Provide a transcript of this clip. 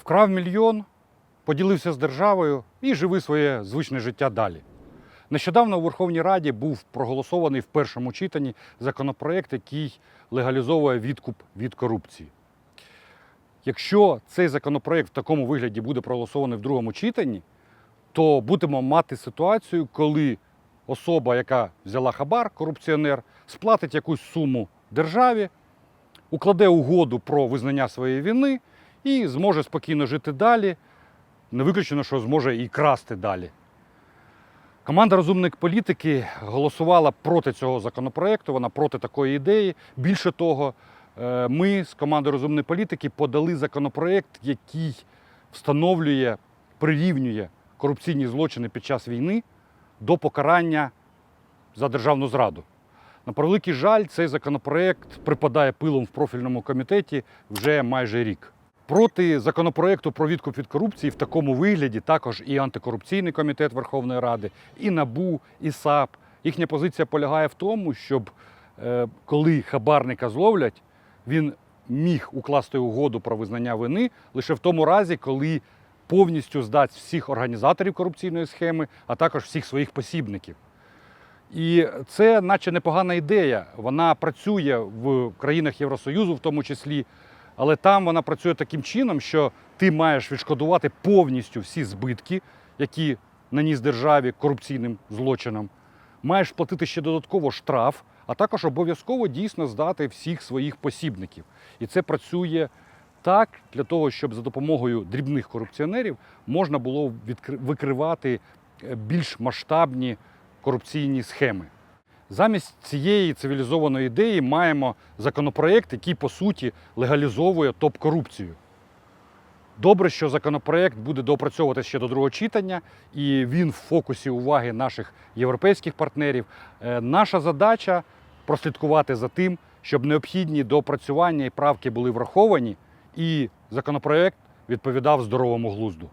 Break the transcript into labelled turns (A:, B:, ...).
A: Вкрав мільйон, поділився з державою і живи своє звичне життя далі. Нещодавно у Верховній Раді був проголосований в першому читанні законопроект, який легалізовує відкуп від корупції. Якщо цей законопроект в такому вигляді буде проголосований в другому читанні, то будемо мати ситуацію, коли особа, яка взяла хабар, корупціонер, сплатить якусь суму державі, укладе угоду про визнання своєї вини і зможе спокійно жити далі. Не виключено, що зможе і красти далі. Команда розумник політики голосувала проти цього законопроекту, вона проти такої ідеї. Більше того, е, ми з командою розумної політики подали законопроект, який встановлює, прирівнює корупційні злочини під час війни до покарання за державну зраду. На превеликий жаль, цей законопроект припадає пилом в профільному комітеті вже майже рік. Проти законопроекту про відкуп від корупції в такому вигляді також і антикорупційний комітет Верховної Ради, і НАБУ, і САП. Їхня позиція полягає в тому, щоб е, коли хабарника зловлять, він міг укласти угоду про визнання вини лише в тому разі, коли повністю здасть всіх організаторів корупційної схеми, а також всіх своїх посібників. І це, наче непогана ідея. Вона працює в країнах Євросоюзу, в тому числі, але там вона працює таким чином, що ти маєш відшкодувати повністю всі збитки, які наніс державі корупційним злочином. Маєш платити ще додатково штраф, а також обов'язково дійсно здати всіх своїх посібників. І це працює так для того, щоб за допомогою дрібних корупціонерів можна було викривати е, більш масштабні корупційні схеми. Замість цієї цивілізованої ідеї маємо законопроект, який по суті легалізовує топ-корупцію. Добре, що законопроект буде доопрацьовуватися ще до другого читання, і він в фокусі уваги наших європейських партнерів. Е, Наша задача прослідкувати за тим, щоб необхідні доопрацювання і правки були враховані, і законопроект відповідав здоровому глузду.